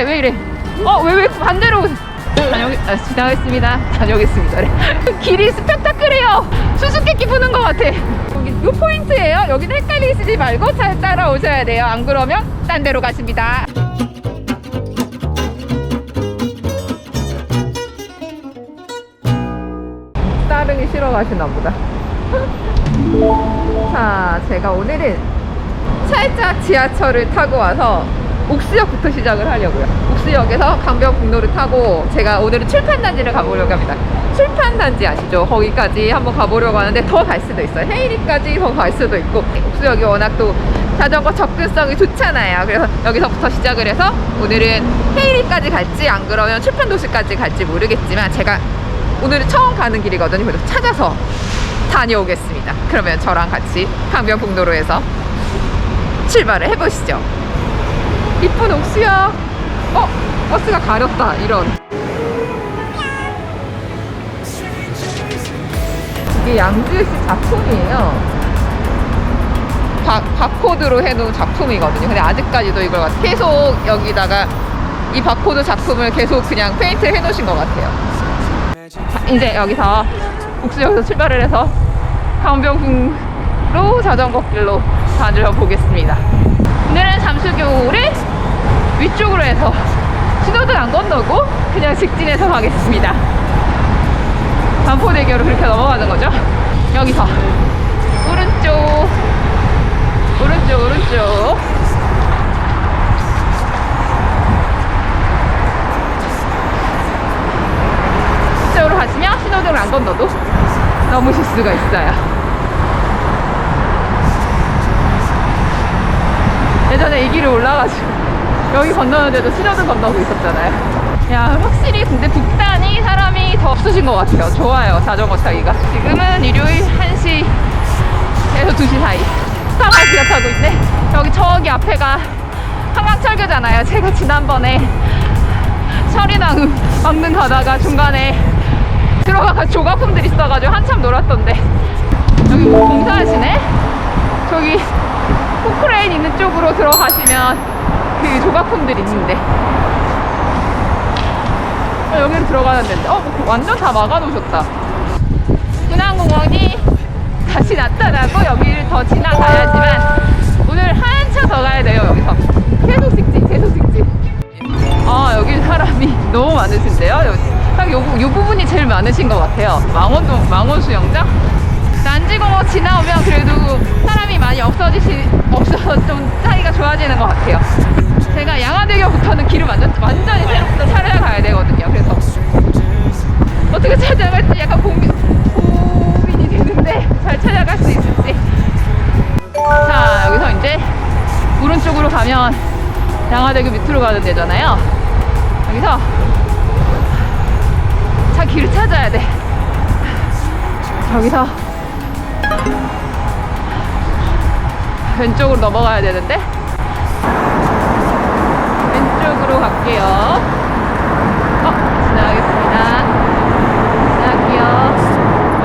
이래 왜 이래? 어왜 왜 반대로? 다녀 아, 지나가겠습니다. 다녀오겠습니다. 길이 스펙타클해요. 수수께끼 부는 것 같아. 여기 요 포인트예요. 여기는 헷갈리시지 말고 잘 따라오셔야 돼요. 안 그러면 딴 데로 가십니다. 따릉이 싫어 가시나 보다. 자 제가 오늘은 살짝 지하철을 타고 와서 옥수역부터 시작을 하려고요. 옥수역에서 강변북로를 타고 제가 오늘은 출판단지를 가보려고 합니다. 출판단지 아시죠? 거기까지 한번 가보려고 하는데 더 갈 수도 있어요. 헤이리까지 더 갈 수도 있고 옥수역이 워낙 또 자전거 접근성이 좋잖아요. 그래서 여기서부터 시작을 해서 오늘은 헤이리까지 갈지 안 그러면 출판도시까지 갈지 모르겠지만 제가 오늘은 처음 가는 길이거든요. 그래서 찾아서 다녀오겠습니다. 그러면 저랑 같이 강변북로로에서 출발을 해보시죠. 이쁜 옥수역. 어, 버스가 가렸다. 이런. 이게 양주시 작품이에요. 바, 바코드로 해놓은 작품이거든요. 근데 아직까지도 이걸 갖- 계속 여기다가 이 바코드 작품을 계속 그냥 페인트를 해놓으신 것 같아요. 자, 이제 여기서 옥수역에서 출발을 해서 강변북로 자전거 길로 다녀보겠습니다. 오늘은 잠수교를 위쪽으로 해서 신호등 안 건너고 그냥 직진해서 가겠습니다. 반포대교로 그렇게 넘어가는 거죠. 여기서 오른쪽, 오른쪽, 오른쪽. 이쪽으로 가시면 신호등을 안 건너도 넘으실 수가 있어요. 예전에 이 길을 올라가지고 여기 건너는데도 신호등 건너고 있었잖아요. 야 확실히 근데 북단이 사람이 더 없으신 것 같아요. 좋아요 자전거 타기가. 지금은 일요일 1시에서 2시 사이. 차가 지나타고 있네. 여기 저기 앞에가 한강철교잖아요. 제가 지난번에 철이랑 막는 가다가 중간에 들어가가 조각품들 있어가지고 한참 놀았던데 여기 뭐 공사하시네? 저기 포크레인 있는 쪽으로 들어가시면 그 조각품들 있는데. 어, 여기로 들어가는 데인데. 어뭐 완전 다 막아놓으셨다. 분항공원이 다시 나타나고 여기를 더 지나가야지만 오늘 한참 더 가야 돼요 여기서. 계속 직진 계속 직진 아 여기 사람이 너무 많으신데요 여기. 딱 요, 요 부분이 제일 많으신 것 같아요. 망원동 망원 수영장? 난지공원 지나오면 그래도 사람이 많이 없어지시 없어서 좀 사이가 좋아지는 것 같아요 제가 양화대교부터는 길을 완전 완전히 새로부터 찾아가야 되거든요. 그래서 어떻게 찾아갈지 약간 고민 고민이 되는데 잘 찾아갈 수 있을지. 자 여기서 이제 오른쪽으로 가면 양화대교 밑으로 가는 데잖아요. 여기서 차 길을 찾아야 돼. 여기서 왼쪽으로 넘어가야 되는데 갈게요. 어 지나가겠습니다. 지나갈게요.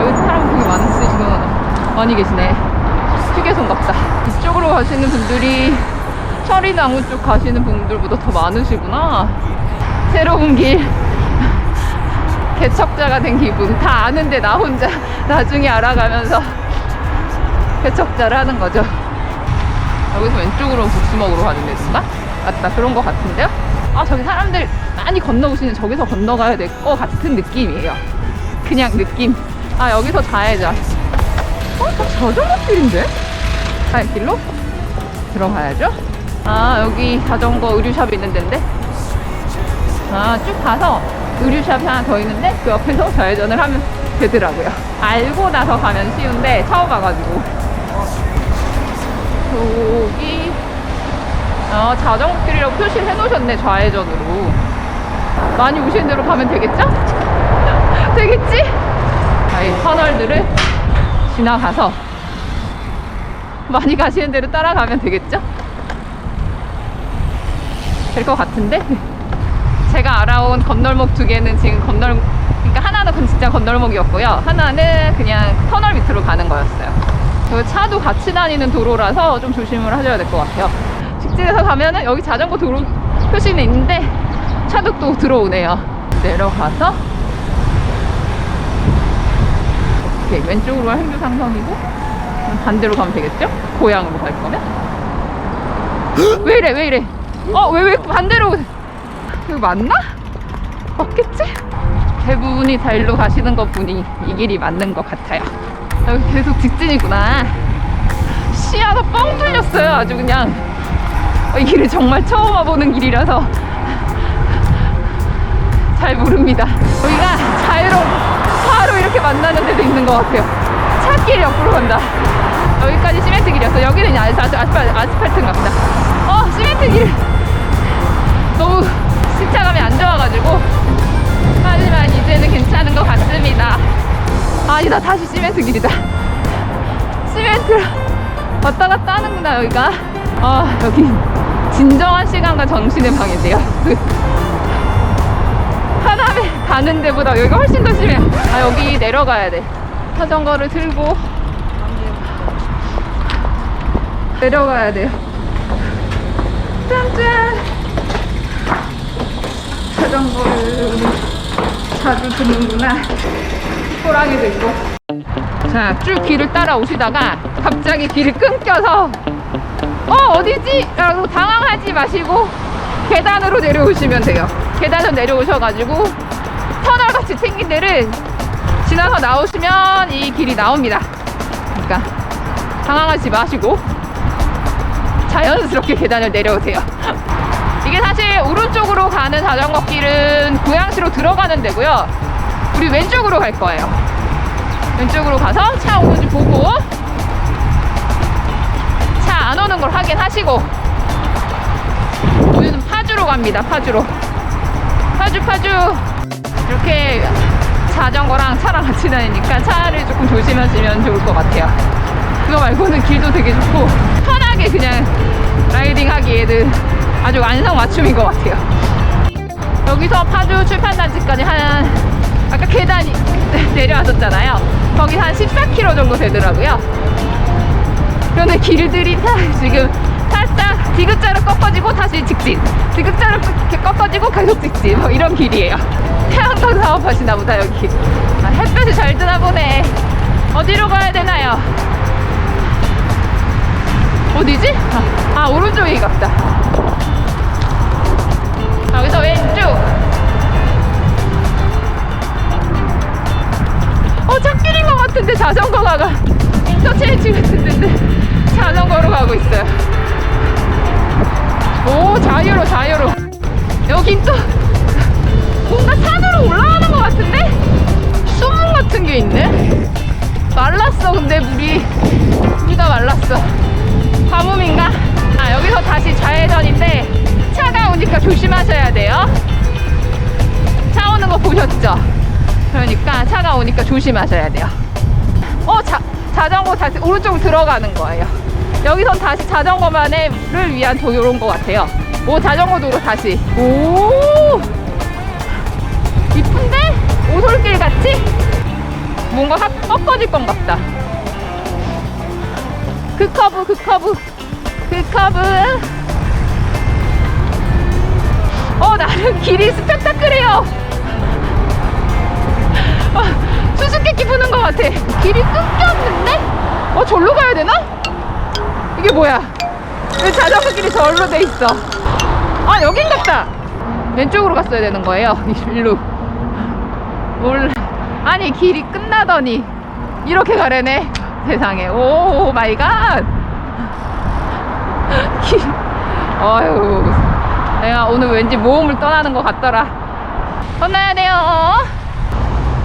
여기 사람 되게 많으시구나 많이 계시네. 휴게소인 같다. 이쪽으로 가시는 분들이 철이나무 쪽 가시는 분들보다 더 많으시구나. 새로운 길. 개척자가 된 기분. 다 아는데 나 혼자 나중에 알아가면서 개척자를 하는 거죠. 여기서 왼쪽으로 국수 먹으러 가는 데인가? 맞다. 그런 거 같은데요? 아 저기 사람들 많이 건너오시는 저기서 건너가야 될 것 같은 느낌이에요 그냥 느낌 아 여기서 좌회전 어? 저 자전거 길인데? 아 길로? 들어가야죠 아 여기 자전거 의류샵 있는 데인데 아 쭉 가서 의류샵이 하나 더 있는데 그 옆에서 좌회전을 하면 되더라고요 알고 나서 가면 쉬운데 처음 와가지고 여기 어, 자전거 길이라고 표시를 해놓으셨네 좌회전으로 많이 오시는 대로 가면 되겠죠? 되겠지? 자, 이 터널들을 지나가서 많이 가시는 대로 따라가면 되겠죠? 될 것 같은데? 제가 알아온 건널목 두 개는 지금 건널, 그러니까 하나는 건 진짜 건널목이었고요. 하나는 그냥 터널 밑으로 가는 거였어요. 그 차도 같이 다니는 도로라서 좀 조심을 하셔야 될 것 같아요. 직진해서 가면은 여기 자전거 도로 표시는 있는데 차도 또 들어오네요. 내려가서 오케이 왼쪽으로 가 행주상선이고 반대로 가면 되겠죠? 고향으로 갈 거면 왜 이래 왜 이래 어왜 왜 반대로 여기 맞나? 맞겠지? 대부분이 다 일로 가시는 것 보니 이 길이 맞는 것 같아요 여기 계속 직진이구나 시야가 뻥 뚫렸어요 아주 그냥 어, 이 길을 정말 처음 와보는 길이라서 잘 모릅니다. 여기가 자유로 바로 이렇게 만나는 데도 있는 것 같아요. 차길 옆으로 간다. 여기까지 시멘트 길이었어. 여기는 아스팔, 아스팔트인가 보다. 어 시멘트 길. 너무 시차감이 안 좋아가지고 하지만 이제는 괜찮은 것 같습니다. 아니다 다시 시멘트 길이다. 시멘트 왔다 갔다 하는구나 여기가. 아 여기 진정한 시간과 정신의 방인데요. 그 하남에 가는 데보다 여기가 훨씬 더 심해요. 아 여기 내려가야 돼. 자전거를 들고 내려가야 돼요. 짠짠! 자전거를 자주 드는구나. 호랑이도 있고. 자 쭉 길을 따라오시다가 갑자기 길이 끊겨서 어 어디지? 라고 당황하지 마시고 계단으로 내려오시면 돼요. 계단으로 내려오셔가지고 터널같이 생긴 데를 지나서 나오시면 이 길이 나옵니다. 그러니까 당황하지 마시고 자연스럽게 계단을 내려오세요. 이게 사실 오른쪽으로 가는 자전거 길은 고양시로 들어가는 데고요. 우리 왼쪽으로 갈 거예요. 왼쪽으로 가서 차 오는지 보고 차 안 오는 걸 확인하시고. 우리는 파주로 갑니다 파주로. 파주 파주. 이렇게 자전거랑 차랑 같이 다니니까 차를 조금 조심하시면 좋을 것 같아요. 그거 말고는 길도 되게 좋고 편하게 그냥 라이딩 하기에는 아주 완성맞춤인 것 같아요. 여기서 파주 출판단지까지 한 아까 계단이 내려왔었잖아요. 거기 한 14km 정도 되더라고요 그런데 길들이 다 지금 살짝 디귿자로 꺾어지고 다시 직진. 디귿자로 꺾어지고 계속 직진. 뭐 이런 길이에요. 태양광 사업하시나 보다 여기. 아, 햇볕이 잘 드나 보네. 어디로 가야 되나요? 어디지? 아, 아 오른쪽이 같다. 여기서 왼쪽. 어 찾길인 것 같은데 자전거가 가 같은 데인데 자전거로 가고 있어요. 오 자유로 자유로. 여긴 또 뭔가 산으로 올라가는 것 같은데? 수문 같은 게 있네? 말랐어 근데 물이. 다 말랐어. 가뭄인가? 아 여기서 다시 좌회전인데 차가 오니까 조심하셔야 돼요. 차 오는 거 보셨죠? 그러니까 차가 오니까 조심하셔야 돼요. 어 자, 자전거 다시 오른쪽으로 들어가는 거예요. 여기선 다시 자전거만을 위한 도로인 것 같아요. 오 자전거 도로 다시. 오! 이쁜데? 오솔길 같이? 뭔가 확 꺾어질 것 같다. 그 커브 그 커브 그 커브. 어 나름 길이 스펙타클해요. 어, 수수께끼 부는 것 같아. 길이 끊겼는데? 어 절로 가야 되나? 이게 뭐야? 왜 자전거 길이 절로 돼 있어? 아 여긴 같다. 왼쪽으로 갔어야 되는 거예요 일로. 몰라 아니 길이 끝나더니 이렇게 가려네. 세상에. 오 마이 갓. 길, 어휴. 내가 오늘 왠지 모험을 떠나는 것 같더라. 건너야 돼요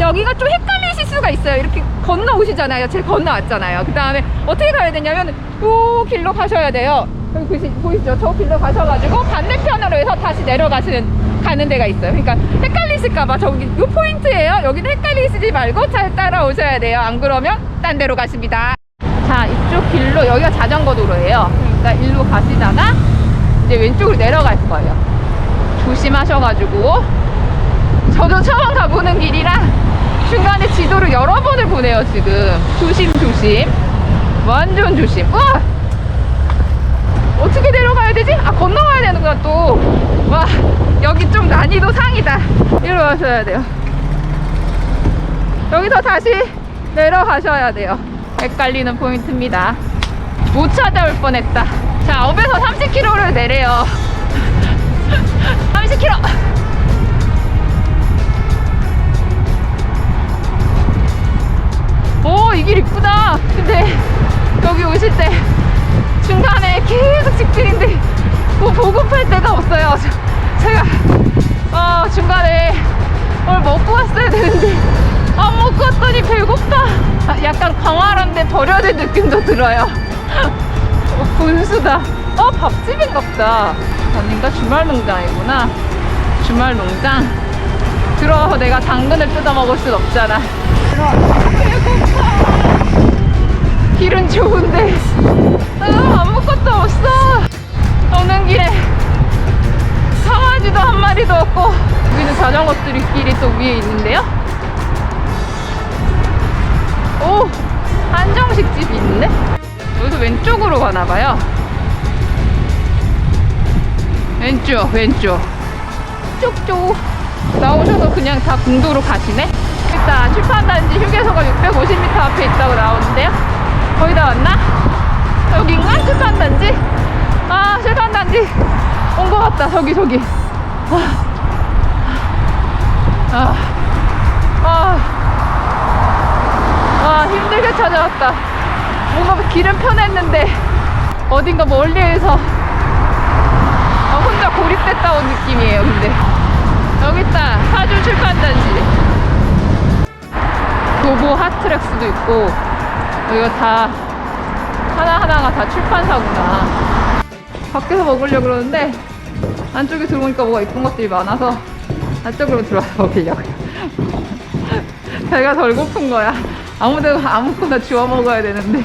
여기가 좀 헷갈리실 수가 있어요. 이렇게 건너오시잖아요. 제일 건너왔잖아요. 그 다음에 어떻게 가야 되냐면 요 길로 가셔야 돼요. 여기 보이시죠? 저 길로 가셔가지고 반대편으로 해서 다시 내려가시는 가는 데가 있어요. 그러니까 헷갈리실까봐 저기 요 포인트예요. 여기는 헷갈리시지 말고 잘 따라오셔야 돼요. 안 그러면 딴 데로 가십니다. 자 이쪽 길로 여기가 자전거 도로예요. 그러니까 일로 가시다가 이제 왼쪽으로 내려갈 거예요. 조심하셔가지고 저도 처음 가보는 길이라 중간에 지도를 여러 번을 보내요 지금 조심 조심 완전 조심 우와 어떻게 내려가야 되지? 아 건너가야 되는구나 또 와, 난이도 상이다. 이리로 가셔야 돼요. 여기서 다시 내려가셔야 돼요. 헷갈리는 포인트입니다. 못 찾아올 뻔했다. 자, 업에서 30km를 내래요. 30km! 이 길 이쁘다. 근데 여기 오실 때 중간에 계속 직진인데 뭐 보급할 데가 없어요. 저- 제가 어, 중간에 뭘 먹고 왔어야 되는데 안 먹고 왔더니 배고파. 아, 약간 광활한데 버려진 느낌도 들어요. 어, 분수다. 어, 밥집인가 보다. 아닌가? 주말 농장이구나. 주말 농장. 들어가서 내가 당근을 뜯어 먹을 순 없잖아. 길은 좋은데 아, 아무것도 없어. 오는 길에 강아지도 한 마리도 없고 여기는 자전거 길이 또 위에 있는데요. 오 한정식 집이 있네. 여기서 왼쪽으로 가나 봐요. 왼쪽 왼쪽 쭉쭉 나오셔서 그냥 다 궁도로 가시네. 일단 출판단지 휴게소가 650m 앞에 있다고 나오는데요. 거의 다 왔나? 여긴가? 출판단지? 아 출판단지 온 것 같다 저기 저기 와. 아. 아. 와 힘들게 찾아왔다 뭔가 길은 편했는데 어딘가 멀리에서 아, 혼자 고립됐다 온 느낌이에요 근데 여기 있다 사주 출판단지 도보 하트렉스도 있고 여기가 다 하나하나가 다 출판사구나. 밖에서 먹으려고 그러는데 안쪽에 들어오니까 뭐가 이쁜 것들이 많아서 안쪽으로 들어와서 먹으려고요. 배가 덜 고픈 거야. 아무데나 아무거나 주워 먹어야 되는데.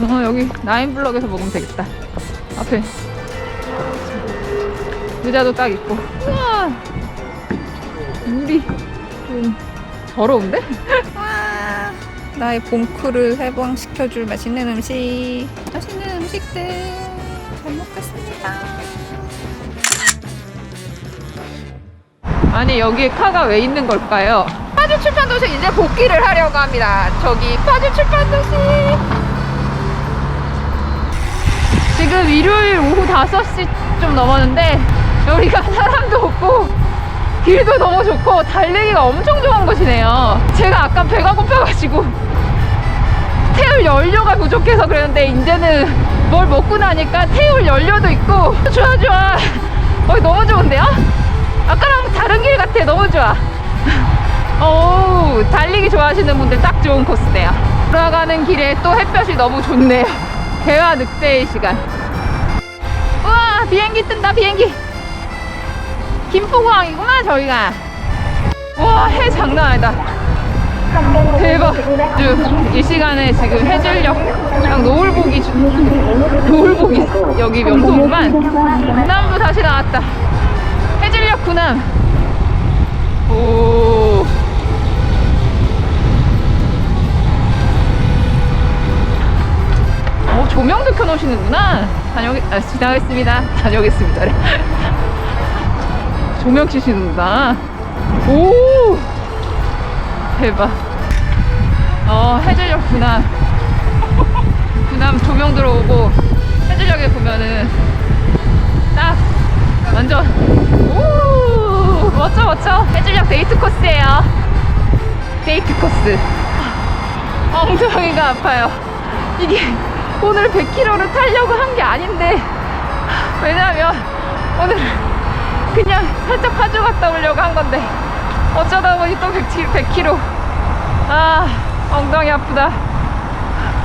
어, 여기 나인블럭에서 먹으면 되겠다. 앞에 의자도 딱 있고. 우와! 물이 좀 더러운데? 와 나의 봄쿨을 해방시켜줄 맛있는 음식. 맛있는 음식들 잘 먹겠습니다. 아니 여기에 카가 왜 있는 걸까요? 파주 출판도시 이제 복귀를 하려고 합니다. 저기 파주 출판도시. 지금 일요일 오후 5시 좀 넘었는데 여기가 사람도 없고 길도 너무 좋고 달리기가 엄청 좋은 곳이네요. 제가 아까 배가 고파가지고 태울 연료가 부족해서 그랬는데 이제는 뭘 먹고 나니까 태울 연료도 있고. 좋아 좋아. 어 너무 좋은데요? 아까랑 다른 길 같아. 너무 좋아. 오 달리기 좋아하시는 분들 딱 좋은 코스네요. 돌아가는 길에 또 햇볕이 너무 좋네요. 개화 늑대의 시간. 우와 비행기 뜬다 비행기 김포공항이구나 저희가. 와 해 장난 아니다. 대박. 아주 이 시간에 지금 해질녘 딱 노을복이 주- 노을복이 여기 명소구만. 군남도 다시 나왔다. 해질녘 군남 오. 어, 조명도 켜놓으시는구나. 다녀오겠, 아, 지나가겠습니다. 다녀오겠습니다. 조명 켜시는구나. 오! 대박. 어, 해질녘 군함. 군함 조명 들어오고, 해질녘에 보면은, 딱, 완전, 오! 멋져, 멋져. 해질녘 데이트 코스예요 데이트 코스. 엉덩이가 아파요. 이게 오늘 100km를 타려고 한 게 아닌데 왜냐면 오늘 그냥 살짝 파주 갔다 오려고 한 건데 어쩌다 보니 또 100km, 100km. 아 엉덩이 아프다